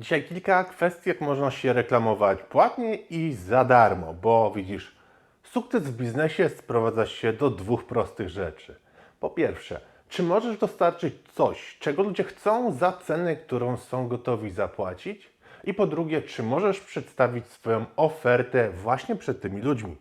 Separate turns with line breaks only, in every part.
Dzisiaj kilka kwestii, jak można się reklamować płatnie i za darmo, bo widzisz, sukces w biznesie sprowadza się do dwóch prostych rzeczy. Po pierwsze, czy możesz dostarczyć coś, czego ludzie chcą za cenę, którą są gotowi zapłacić? I po drugie, czy możesz przedstawić swoją ofertę właśnie przed tymi ludźmi?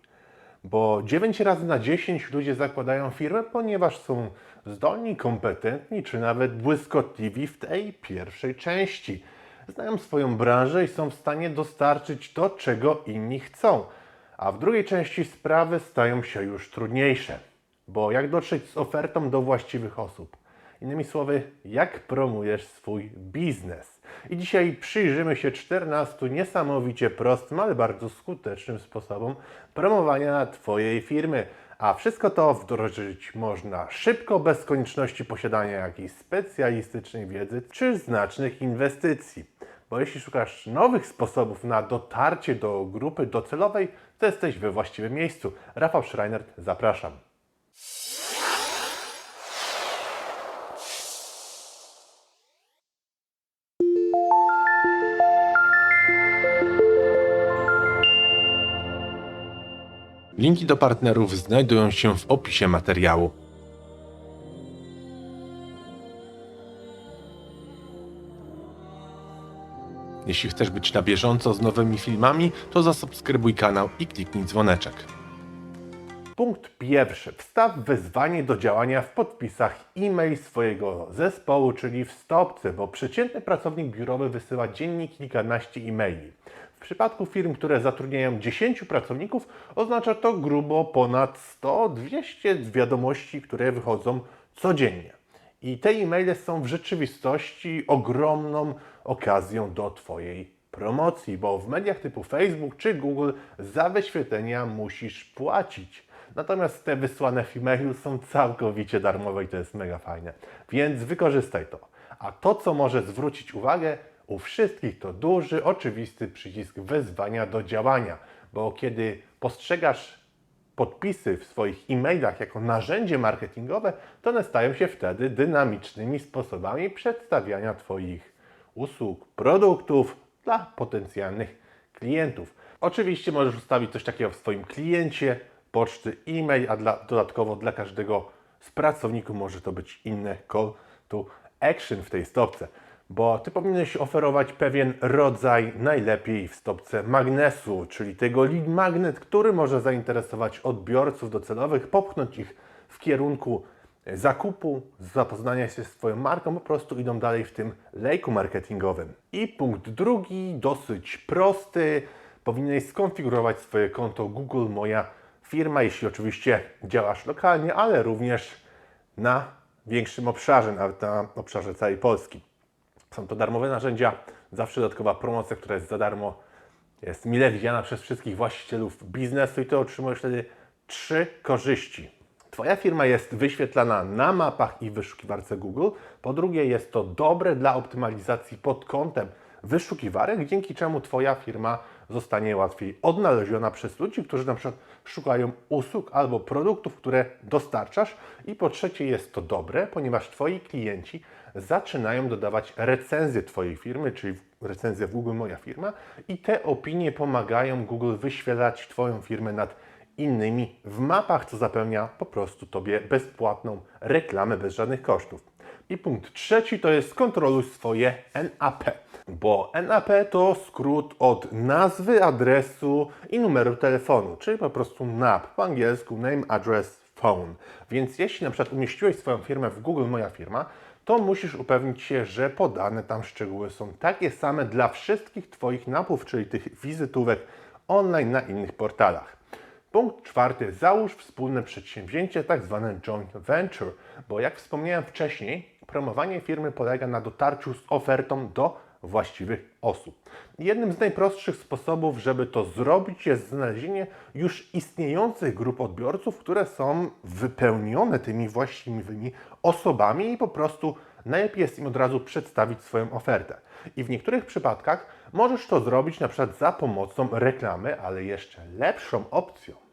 Bo 9 razy na 10 ludzie zakładają firmę, ponieważ są zdolni, kompetentni, czy nawet błyskotliwi w tej pierwszej części. Znają swoją branżę i są w stanie dostarczyć to, czego inni chcą. A w drugiej części sprawy stają się już trudniejsze. Bo jak dotrzeć z ofertą do właściwych osób? Innymi słowy, jak promujesz swój biznes? I dzisiaj przyjrzymy się 14 niesamowicie prostym, ale bardzo skutecznym sposobom promowania Twojej firmy. A wszystko to wdrożyć można szybko, bez konieczności posiadania jakiejś specjalistycznej wiedzy czy znacznych inwestycji. Bo jeśli szukasz nowych sposobów na dotarcie do grupy docelowej, to jesteś we właściwym miejscu. Rafał Schreiner, zapraszam. Linki do partnerów znajdują się w opisie materiału. Jeśli chcesz być na bieżąco z nowymi filmami, to zasubskrybuj kanał i kliknij dzwoneczek. Punkt pierwszy. Wstaw wezwanie do działania w podpisach e-mail swojego zespołu, czyli w stopce, bo przeciętny pracownik biurowy wysyła dziennie kilkanaście e-maili. W przypadku firm, które zatrudniają 10 pracowników, oznacza to grubo ponad 100-200 wiadomości, które wychodzą codziennie. I te e-maile są w rzeczywistości ogromną okazją do Twojej promocji, bo w mediach typu Facebook czy Google za wyświetlenia musisz płacić. Natomiast te wysłane w e-mailu są całkowicie darmowe i to jest mega fajne. Więc wykorzystaj to. A to, co może zwrócić uwagę u wszystkich, to duży, oczywisty przycisk wezwania do działania, bo kiedy postrzegasz podpisy w swoich e-mailach jako narzędzie marketingowe, to one stają się wtedy dynamicznymi sposobami przedstawiania Twoich usług, produktów dla potencjalnych klientów. Oczywiście możesz ustawić coś takiego w swoim kliencie, poczty, e-mail, a dla, dodatkowo dla każdego z pracowników może to być inne call to action w tej stopce, bo Ty powinieneś oferować pewien rodzaj najlepiej w stopce magnesu, czyli tego lead magnet, który może zainteresować odbiorców docelowych, popchnąć ich w kierunku zakupu, zapoznania się z Twoją marką, po prostu idą dalej w tym lejku marketingowym. I punkt drugi, dosyć prosty. Powinieneś skonfigurować swoje konto Google Moja Firma, jeśli oczywiście działasz lokalnie, ale również na większym obszarze, nawet na obszarze całej Polski. Są to darmowe narzędzia, zawsze dodatkowa promocja, która jest za darmo, jest mile widziana przez wszystkich właścicielów biznesu i to otrzymujesz wtedy trzy korzyści. Twoja firma jest wyświetlana na mapach i wyszukiwarce Google. Po drugie, jest to dobre dla optymalizacji pod kątem wyszukiwarek, dzięki czemu Twoja firma zostanie łatwiej odnaleziona przez ludzi, którzy na przykład szukają usług albo produktów, które dostarczasz. I po trzecie, jest to dobre, ponieważ Twoi klienci zaczynają dodawać recenzje Twojej firmy, czyli recenzję w Google Moja Firma i te opinie pomagają Google wyświetlać Twoją firmę nad innymi w mapach, co zapewnia po prostu Tobie bezpłatną reklamę bez żadnych kosztów. I punkt trzeci to jest kontroluj swoje NAP, bo NAP to skrót od nazwy, adresu i numeru telefonu, czyli po prostu NAP, po angielsku Name, Address, Phone. Więc jeśli na przykład umieściłeś swoją firmę w Google Moja Firma, to musisz upewnić się, że podane tam szczegóły są takie same dla wszystkich Twoich napów, czyli tych wizytówek online na innych portalach. Punkt czwarty. Załóż wspólne przedsięwzięcie, tak zwane joint venture, bo jak wspomniałem wcześniej, promowanie firmy polega na dotarciu z ofertą do właściwych osób. Jednym z najprostszych sposobów, żeby to zrobić, jest znalezienie już istniejących grup odbiorców, które są wypełnione tymi właściwymi osobami i po prostu najlepiej jest im od razu przedstawić swoją ofertę. I w niektórych przypadkach możesz to zrobić na przykład za pomocą reklamy, ale jeszcze lepszą opcją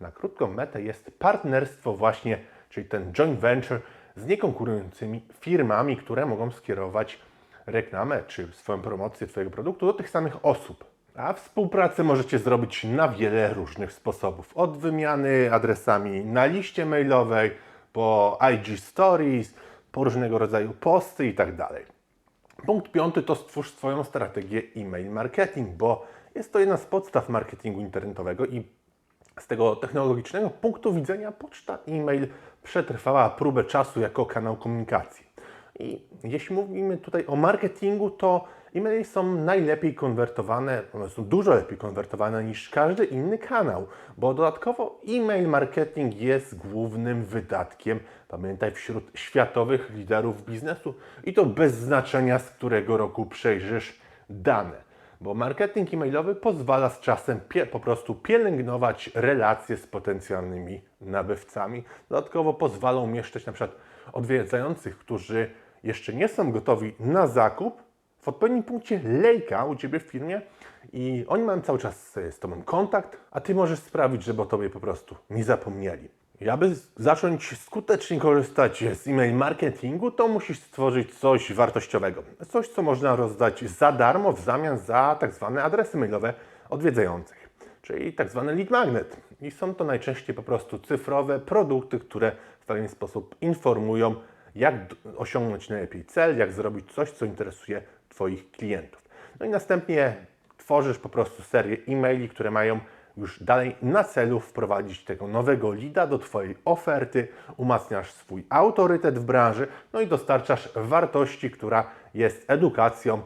na krótką metę jest partnerstwo właśnie, czyli ten joint venture z niekonkurującymi firmami, które mogą skierować reklamę czy swoją promocję Twojego produktu do tych samych osób. A współpracę możecie zrobić na wiele różnych sposobów. Od wymiany adresami na liście mailowej, po IG Stories, po różnego rodzaju posty tak dalej. Punkt piąty to stwórz swoją strategię e-mail marketing, bo jest to jedna z podstaw marketingu internetowego i z tego technologicznego punktu widzenia poczta e-mail przetrwała próbę czasu jako kanał komunikacji. I jeśli mówimy tutaj o marketingu, to e-maile są najlepiej konwertowane, one są dużo lepiej konwertowane niż każdy inny kanał, bo dodatkowo e-mail marketing jest głównym wydatkiem, pamiętaj, wśród światowych liderów biznesu i to bez znaczenia, z którego roku przejrzysz dane bo marketing e-mailowy pozwala z czasem po prostu pielęgnować relacje z potencjalnymi nabywcami. Dodatkowo pozwala umieszczać na przykład odwiedzających, którzy jeszcze nie są gotowi na zakup, w odpowiednim punkcie lejka u Ciebie w firmie i oni mają cały czas z Tobą kontakt, a Ty możesz sprawić, żeby o Tobie po prostu nie zapomnieli. I aby zacząć skutecznie korzystać z e-mail marketingu, to musisz stworzyć coś wartościowego. Coś, co można rozdać za darmo w zamian za tak zwane adresy mailowe odwiedzających, czyli tak zwany lead magnet. I są to najczęściej po prostu cyfrowe produkty, które w pewien sposób informują, jak osiągnąć najlepiej cel, jak zrobić coś, co interesuje Twoich klientów. No i następnie tworzysz po prostu serię e-maili, które mają już dalej na celu wprowadzić tego nowego lida do Twojej oferty, umacniasz swój autorytet w branży, no i dostarczasz wartości, która jest edukacją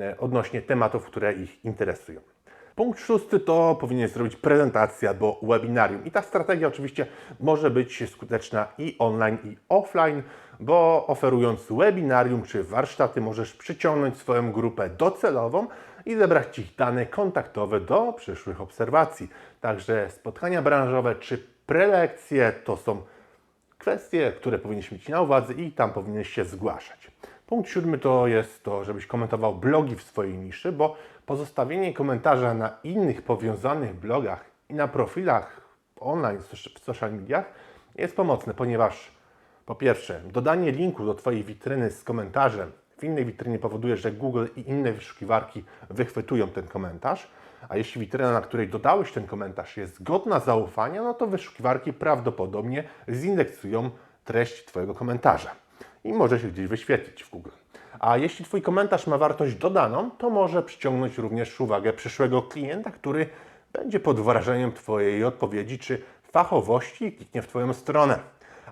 e, odnośnie tematów, które ich interesują. Punkt szósty to powinien zrobić prezentację albo webinarium. I ta strategia oczywiście może być skuteczna i online, i offline, bo oferując webinarium czy warsztaty możesz przyciągnąć swoją grupę docelową i zebrać ich dane kontaktowe do przyszłych obserwacji. Także spotkania branżowe czy prelekcje to są kwestie, które powinniśmy mieć na uwadze i tam powinieneś się zgłaszać. Punkt siódmy to jest to, żebyś komentował blogi w swojej niszy, bo pozostawienie komentarza na innych powiązanych blogach i na profilach online w social mediach jest pomocne, ponieważ po pierwsze, dodanie linku do Twojej witryny z komentarzem w innej witrynie powoduje, że Google i inne wyszukiwarki wychwytują ten komentarz, a jeśli witryna, na której dodałeś ten komentarz jest godna zaufania, no to wyszukiwarki prawdopodobnie zindeksują treść Twojego komentarza i może się gdzieś wyświetlić w Google. A jeśli Twój komentarz ma wartość dodaną, to może przyciągnąć również uwagę przyszłego klienta, który będzie pod wrażeniem Twojej odpowiedzi czy fachowości i kliknie w Twoją stronę.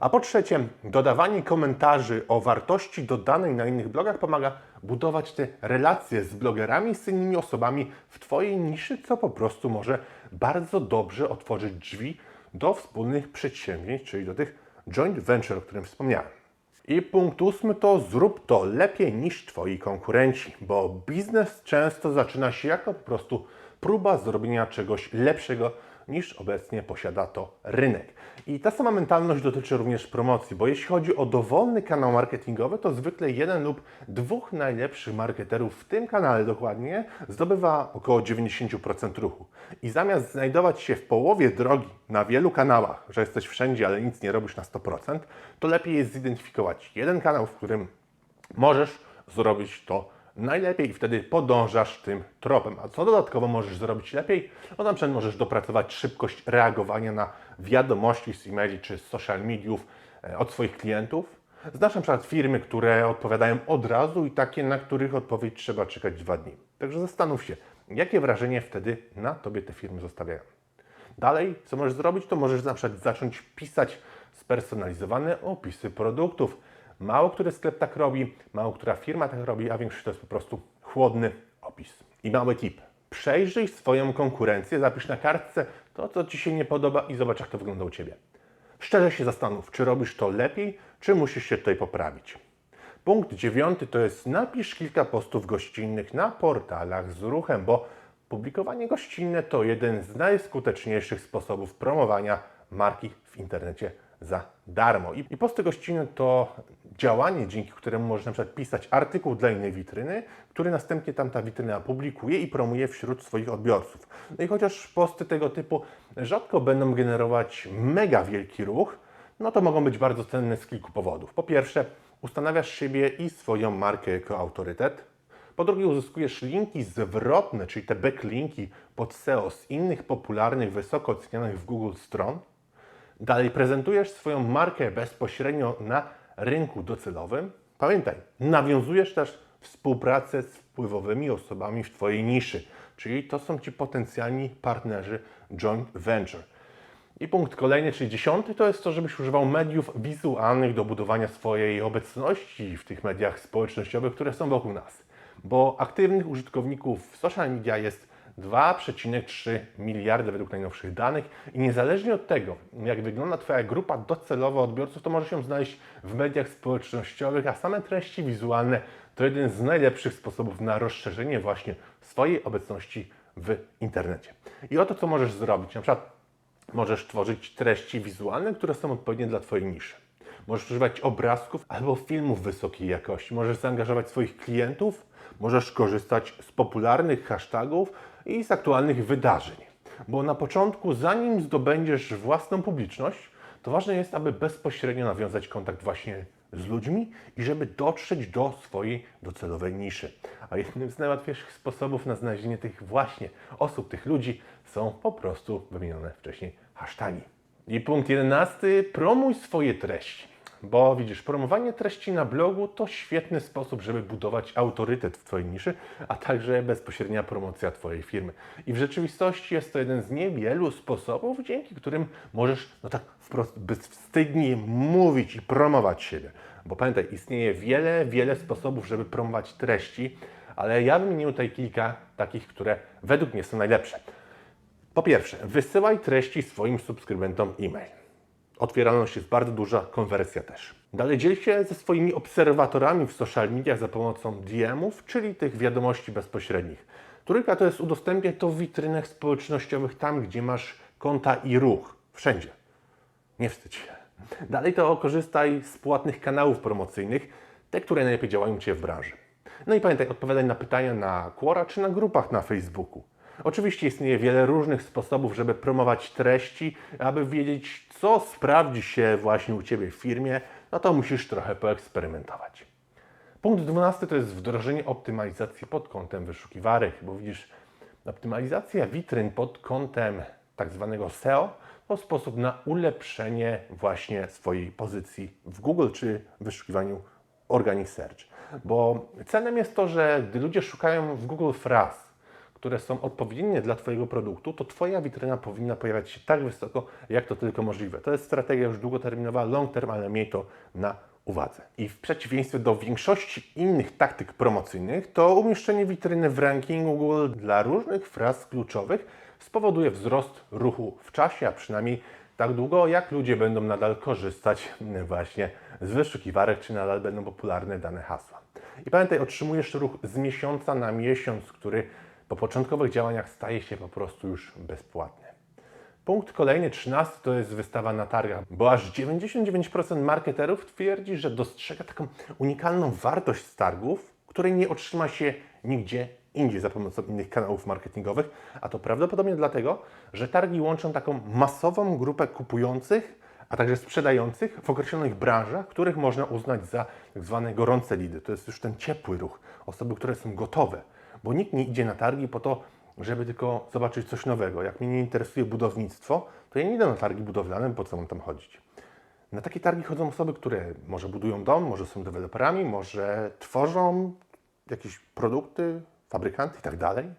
A po trzecie, dodawanie komentarzy o wartości dodanej na innych blogach pomaga budować te relacje z blogerami, z innymi osobami w Twojej niszy, co po prostu może bardzo dobrze otworzyć drzwi do wspólnych przedsięwzięć, czyli do tych joint venture, o którym wspomniałem. I punkt ósmy to zrób to lepiej niż Twoi konkurenci, bo biznes często zaczyna się jako po prostu próba zrobienia czegoś lepszego niż obecnie posiada to rynek. I ta sama mentalność dotyczy również promocji, bo jeśli chodzi o dowolny kanał marketingowy, to zwykle jeden lub dwóch najlepszych marketerów w tym kanale dokładnie zdobywa około 90% ruchu. I zamiast znajdować się w połowie drogi na wielu kanałach, że jesteś wszędzie, ale nic nie robisz na 100%, to lepiej jest zidentyfikować jeden kanał, w którym możesz zrobić to najlepiej i wtedy podążasz tym tropem. A co dodatkowo możesz zrobić lepiej? No na przykład możesz dopracować szybkość reagowania na wiadomości z e-maili czy z social mediów e, od swoich klientów. Znasz na przykład firmy, które odpowiadają od razu i takie, na których odpowiedź trzeba czekać dwa dni. Także zastanów się, jakie wrażenie wtedy na Tobie te firmy zostawiają. Dalej, co możesz zrobić, to możesz na przykład zacząć pisać spersonalizowane opisy produktów. Mało który sklep tak robi, mało która firma tak robi, a większość to jest po prostu chłodny opis. I mały tip. Przejrzyj swoją konkurencję, zapisz na kartce to, co Ci się nie podoba i zobacz, jak to wygląda u Ciebie. Szczerze się zastanów, czy robisz to lepiej, czy musisz się tutaj poprawić. Punkt dziewiąty to jest napisz kilka postów gościnnych na portalach z ruchem, bo publikowanie gościnne to jeden z najskuteczniejszych sposobów promowania marki w internecie za darmo. I, i posty gościnne to działanie, dzięki któremu możesz na przykład pisać artykuł dla innej witryny, który następnie tamta witryna publikuje i promuje wśród swoich odbiorców. No i chociaż posty tego typu rzadko będą generować mega wielki ruch, no to mogą być bardzo cenne z kilku powodów. Po pierwsze, ustanawiasz siebie i swoją markę jako autorytet. Po drugie, uzyskujesz linki zwrotne, czyli te backlinki pod SEO z innych popularnych, wysoko ocenianych w Google stron. Dalej prezentujesz swoją markę bezpośrednio na rynku docelowym. Pamiętaj, nawiązujesz też współpracę z wpływowymi osobami w Twojej niszy, czyli to są Ci potencjalni partnerzy joint venture. I punkt kolejny, czyli dziesiąty, to jest to, żebyś używał mediów wizualnych do budowania swojej obecności w tych mediach społecznościowych, które są wokół nas. Bo aktywnych użytkowników social media jest 2,3 miliardy według najnowszych danych i niezależnie od tego, jak wygląda Twoja grupa docelowa odbiorców, to możesz ją znaleźć w mediach społecznościowych, a same treści wizualne to jeden z najlepszych sposobów na rozszerzenie właśnie swojej obecności w internecie. I oto co możesz zrobić. Na przykład Możesz tworzyć treści wizualne, które są odpowiednie dla Twojej niszy. Możesz używać obrazków albo filmów wysokiej jakości. Możesz zaangażować swoich klientów, możesz korzystać z popularnych hashtagów i z aktualnych wydarzeń. Bo na początku, zanim zdobędziesz własną publiczność, to ważne jest, aby bezpośrednio nawiązać kontakt właśnie z ludźmi i żeby dotrzeć do swojej docelowej niszy. A jednym z najłatwiejszych sposobów na znalezienie tych właśnie osób, tych ludzi są po prostu wymienione wcześniej hasztagi. I punkt jedenasty, promuj swoje treści. Bo widzisz, promowanie treści na blogu to świetny sposób, żeby budować autorytet w Twojej niszy, a także bezpośrednia promocja Twojej firmy. I w rzeczywistości jest to jeden z niewielu sposobów, dzięki którym możesz, no tak wprost, bezwstydnie mówić i promować siebie. Bo pamiętaj, istnieje wiele, wiele sposobów, żeby promować treści, ale ja wymienię tutaj kilka takich, które według mnie są najlepsze. Po pierwsze, wysyłaj treści swoim subskrybentom e-mail. Otwieralność jest bardzo duża, konwersja też. Dalej dziel się ze swoimi obserwatorami w social mediach za pomocą DM-ów, czyli tych wiadomości bezpośrednich. Trójka to jest udostępniać to w witrynach społecznościowych tam, gdzie masz konta i ruch. Wszędzie. Nie wstydź się. Dalej to korzystaj z płatnych kanałów promocyjnych, te, które najlepiej działają Ciebie w branży. No i pamiętaj, odpowiadaj na pytania na Quora czy na grupach na Facebooku. Oczywiście istnieje wiele różnych sposobów, żeby promować treści, aby wiedzieć, co sprawdzi się właśnie u Ciebie w firmie, no to musisz trochę poeksperymentować. Punkt 12 to jest wdrożenie optymalizacji pod kątem wyszukiwarek, bo widzisz, optymalizacja witryn pod kątem tak zwanego SEO to sposób na ulepszenie właśnie swojej pozycji w Google czy w wyszukiwaniu Organic Search. Bo celem jest to, że gdy ludzie szukają w Google fraz, które są odpowiednie dla Twojego produktu, to Twoja witryna powinna pojawiać się tak wysoko, jak to tylko możliwe. To jest strategia już długoterminowa, long term, ale miej to na uwadze. I w przeciwieństwie do większości innych taktyk promocyjnych, to umieszczenie witryny w rankingu Google dla różnych fraz kluczowych spowoduje wzrost ruchu w czasie, a przynajmniej tak długo, jak ludzie będą nadal korzystać właśnie z wyszukiwarek, czy nadal będą popularne dane hasła. I pamiętaj, otrzymujesz ruch z miesiąca na miesiąc, który po początkowych działaniach staje się po prostu już bezpłatny. Punkt kolejny, 13, to jest wystawa na targach, bo aż 99% marketerów twierdzi, że dostrzega taką unikalną wartość z targów, której nie otrzyma się nigdzie indziej za pomocą innych kanałów marketingowych, a to prawdopodobnie dlatego, że targi łączą taką masową grupę kupujących, a także sprzedających w określonych branżach, których można uznać za tak zwane gorące lidy. To jest już ten ciepły ruch, osoby, które są gotowe, bo nikt nie idzie na targi po to, żeby tylko zobaczyć coś nowego. Jak mnie nie interesuje budownictwo, to ja nie idę na targi budowlane, po co mam tam chodzić. Na takie targi chodzą osoby, które może budują dom, może są deweloperami, może tworzą jakieś produkty, fabrykanty tak dalej.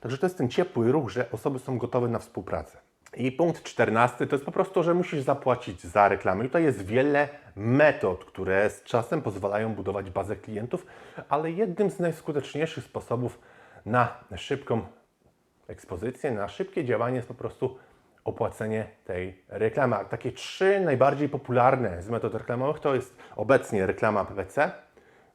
Także to jest ten ciepły ruch, że osoby są gotowe na współpracę. I punkt czternasty to jest po prostu, że musisz zapłacić za reklamy. I tutaj jest wiele metod, które z czasem pozwalają budować bazę klientów, ale jednym z najskuteczniejszych sposobów na szybką ekspozycję, na szybkie działanie jest po prostu opłacenie tej reklamy. A Takie trzy najbardziej popularne z metod reklamowych to jest obecnie reklama PPC,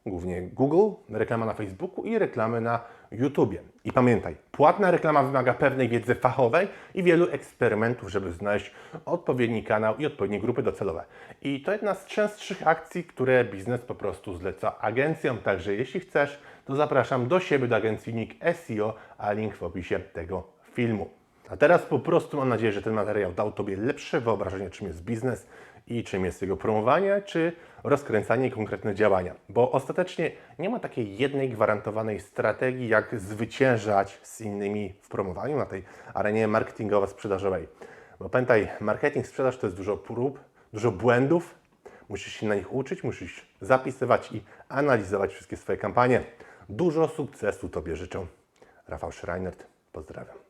głównie Google, reklama na Facebooku i reklamy na YouTubie. I pamiętaj, płatna reklama wymaga pewnej wiedzy fachowej i wielu eksperymentów, żeby znaleźć odpowiedni kanał i odpowiednie grupy docelowe. I to jedna z częstszych akcji, które biznes po prostu zleca agencjom. Także jeśli chcesz, to zapraszam do siebie, do agencji Nick SEO, a link w opisie tego filmu. A teraz po prostu mam nadzieję, że ten materiał dał Tobie lepsze wyobrażenie, czym jest biznes i czym jest jego promowanie, czy rozkręcanie i konkretne działania. Bo ostatecznie nie ma takiej jednej gwarantowanej strategii, jak zwyciężać z innymi w promowaniu na tej arenie marketingowo-sprzedażowej. Bo pamiętaj, marketing, sprzedaż to jest dużo prób, dużo błędów, musisz się na nich uczyć, musisz zapisywać i analizować wszystkie swoje kampanie. Dużo sukcesu Tobie życzę. Rafał Schreinert, pozdrawiam.